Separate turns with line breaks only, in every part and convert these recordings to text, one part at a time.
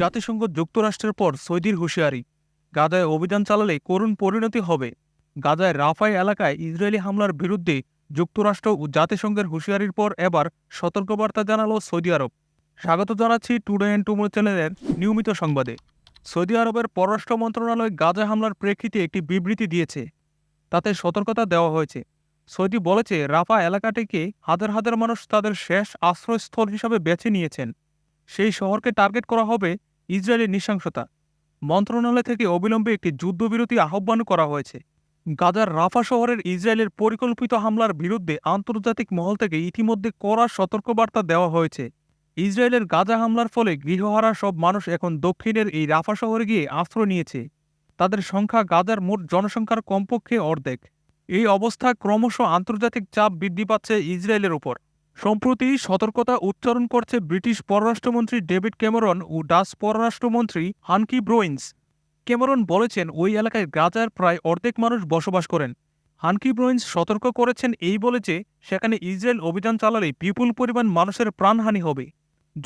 জাতিসংঘ যুক্তরাষ্ট্রের পর সৌদির হুঁশিয়ারি গাদায় অভিযান চালালে করুণ পরিণতি হবে গাজায় রাফাই এলাকায় ইসরায়েলি হামলার বিরুদ্ধে যুক্তরাষ্ট্র ও জাতিসংঘের হুঁশিয়ারির পর এবার সতর্কবার্তা জানালো সৌদি আরব স্বাগত জানাচ্ছি টুডে অ্যান্ড টুমোর চ্যানেলের নিয়মিত সংবাদে সৌদি আরবের পররাষ্ট্র মন্ত্রণালয় গাজা হামলার প্রেক্ষিতে একটি বিবৃতি দিয়েছে তাতে সতর্কতা দেওয়া হয়েছে সৌদি বলেছে রাফা এলাকাটিকে হাজার হাজার মানুষ তাদের শেষ আশ্রয়স্থল হিসাবে বেছে নিয়েছেন সেই শহরকে টার্গেট করা হবে ইসরায়েলের নৃশংসতা মন্ত্রণালয় থেকে অবিলম্বে একটি যুদ্ধবিরতি আহ্বান করা হয়েছে গাজার রাফা শহরের ইসরায়েলের পরিকল্পিত হামলার বিরুদ্ধে আন্তর্জাতিক মহল থেকে ইতিমধ্যে কড়া সতর্কবার্তা দেওয়া হয়েছে ইসরায়েলের গাজা হামলার ফলে গৃহহারা সব মানুষ এখন দক্ষিণের এই রাফা শহরে গিয়ে আশ্রয় নিয়েছে তাদের সংখ্যা গাজার মোট জনসংখ্যার কমপক্ষে অর্ধেক এই অবস্থা ক্রমশ আন্তর্জাতিক চাপ বৃদ্ধি পাচ্ছে ইসরায়েলের ওপর সম্প্রতি সতর্কতা উচ্চারণ করছে ব্রিটিশ পররাষ্ট্রমন্ত্রী ডেভিড ক্যামেরন ও ডাচ পররাষ্ট্রমন্ত্রী হানকি ব্রোইন্স ক্যামেরন বলেছেন ওই এলাকায় গাজার প্রায় অর্ধেক মানুষ বসবাস করেন হানকি ব্রোইন্স সতর্ক করেছেন এই বলে যে সেখানে ইসরায়েল অভিযান চালালে বিপুল পরিমাণ মানুষের প্রাণহানি হবে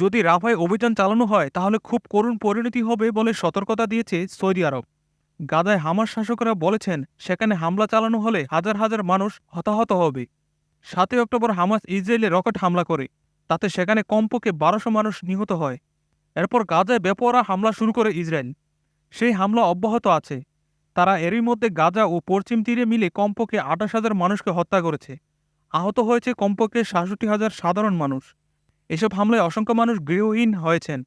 যদি রাফায় অভিযান চালানো হয় তাহলে খুব করুণ পরিণতি হবে বলে সতর্কতা দিয়েছে সৌদি আরব গাদায় হামাস শাসকরা বলেছেন সেখানে হামলা চালানো হলে হাজার হাজার মানুষ হতাহত হবে সাতই অক্টোবর হামাস ইসরায়েলে রকেট হামলা করে তাতে সেখানে কমপক্ষে বারোশো মানুষ নিহত হয় এরপর গাজায় বেপরা হামলা শুরু করে ইসরায়েল সেই হামলা অব্যাহত আছে তারা এরই মধ্যে গাজা ও পশ্চিম তীরে মিলে কমপক্ষে আঠাশ হাজার মানুষকে হত্যা করেছে আহত হয়েছে কমপক্ষে সাতষট্টি হাজার সাধারণ মানুষ এসব হামলায় অসংখ্য মানুষ গৃহহীন হয়েছেন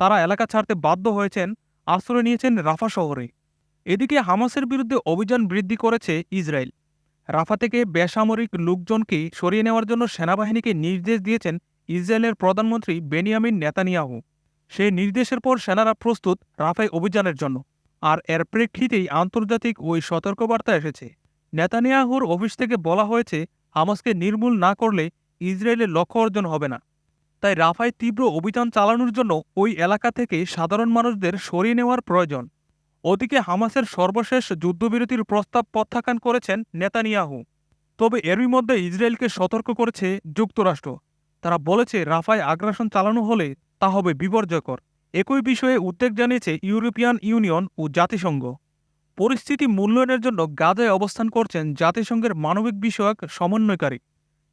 তারা এলাকা ছাড়তে বাধ্য হয়েছেন আশ্রয় নিয়েছেন রাফা শহরে এদিকে হামাসের বিরুদ্ধে অভিযান বৃদ্ধি করেছে ইসরায়েল রাফা থেকে বেসামরিক লোকজনকে সরিয়ে নেওয়ার জন্য সেনাবাহিনীকে নির্দেশ দিয়েছেন ইসরায়েলের প্রধানমন্ত্রী বেনিয়ামিন নেতানিয়াহু সেই নির্দেশের পর সেনারা প্রস্তুত রাফায় অভিযানের জন্য আর এর প্রেক্ষিতেই আন্তর্জাতিক ওই সতর্কবার্তা এসেছে নেতানিয়াহুর অফিস থেকে বলা হয়েছে হামাসকে নির্মূল না করলে ইসরায়েলের লক্ষ্য অর্জন হবে না তাই রাফায় তীব্র অভিযান চালানোর জন্য ওই এলাকা থেকে সাধারণ মানুষদের সরিয়ে নেওয়ার প্রয়োজন ওদিকে হামাসের সর্বশেষ যুদ্ধবিরতির প্রস্তাব প্রত্যাখ্যান করেছেন নেতানিয়াহু তবে এরই মধ্যে ইসরায়েলকে সতর্ক করেছে যুক্তরাষ্ট্র তারা বলেছে রাফায় আগ্রাসন চালানো হলে তা হবে বিপর্যয়কর একই বিষয়ে উদ্বেগ জানিয়েছে ইউরোপিয়ান ইউনিয়ন ও জাতিসংঘ পরিস্থিতি মূল্যায়নের জন্য গাজায় অবস্থান করছেন জাতিসংঘের মানবিক বিষয়ক সমন্বয়কারী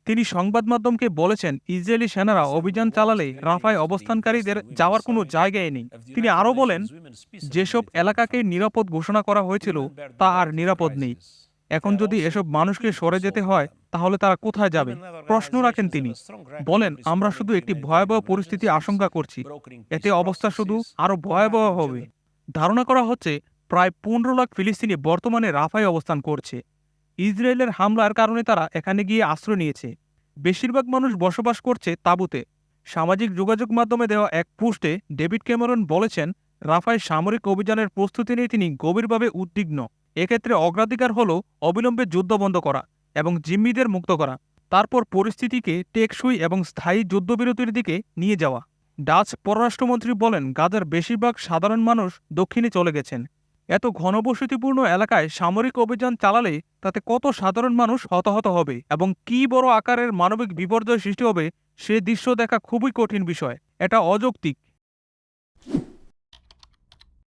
তিনি সংবাদ মাধ্যমকে বলেছেন ইসরায়েলি সেনারা অভিযান চালালে রাফায় অবস্থানকারীদের যাওয়ার কোনো জায়গায় নেই তিনি আরও বলেন যেসব এলাকাকে নিরাপদ ঘোষণা করা হয়েছিল তা আর নিরাপদ নেই এখন যদি এসব মানুষকে সরে যেতে হয় তাহলে তারা কোথায় যাবে প্রশ্ন রাখেন তিনি বলেন আমরা শুধু একটি ভয়াবহ পরিস্থিতি আশঙ্কা করছি এতে অবস্থা শুধু আরও ভয়াবহ হবে ধারণা করা হচ্ছে প্রায় পনেরো লাখ ফিলিস্তিনি বর্তমানে রাফায় অবস্থান করছে ইসরায়েলের হামলার কারণে তারা এখানে গিয়ে আশ্রয় নিয়েছে বেশিরভাগ মানুষ বসবাস করছে তাঁবুতে সামাজিক যোগাযোগ মাধ্যমে দেওয়া এক পোস্টে ডেভিড ক্যামেরন বলেছেন রাফায় সামরিক অভিযানের প্রস্তুতি নিয়ে তিনি গভীরভাবে উদ্বিগ্ন এক্ষেত্রে অগ্রাধিকার হল অবিলম্বে যুদ্ধ বন্ধ করা এবং জিম্মিদের মুক্ত করা তারপর পরিস্থিতিকে টেকসই এবং স্থায়ী যুদ্ধবিরতির দিকে নিয়ে যাওয়া ডাচ পররাষ্ট্রমন্ত্রী বলেন গাজার বেশিরভাগ সাধারণ মানুষ দক্ষিণে চলে গেছেন এত ঘনবসতিপূর্ণ এলাকায় সামরিক অভিযান চালালে তাতে কত সাধারণ মানুষ হতাহত হবে এবং কি বড় আকারের মানবিক বিপর্যয় সৃষ্টি হবে সে দৃশ্য দেখা খুবই কঠিন বিষয় এটা অযৌক্তিক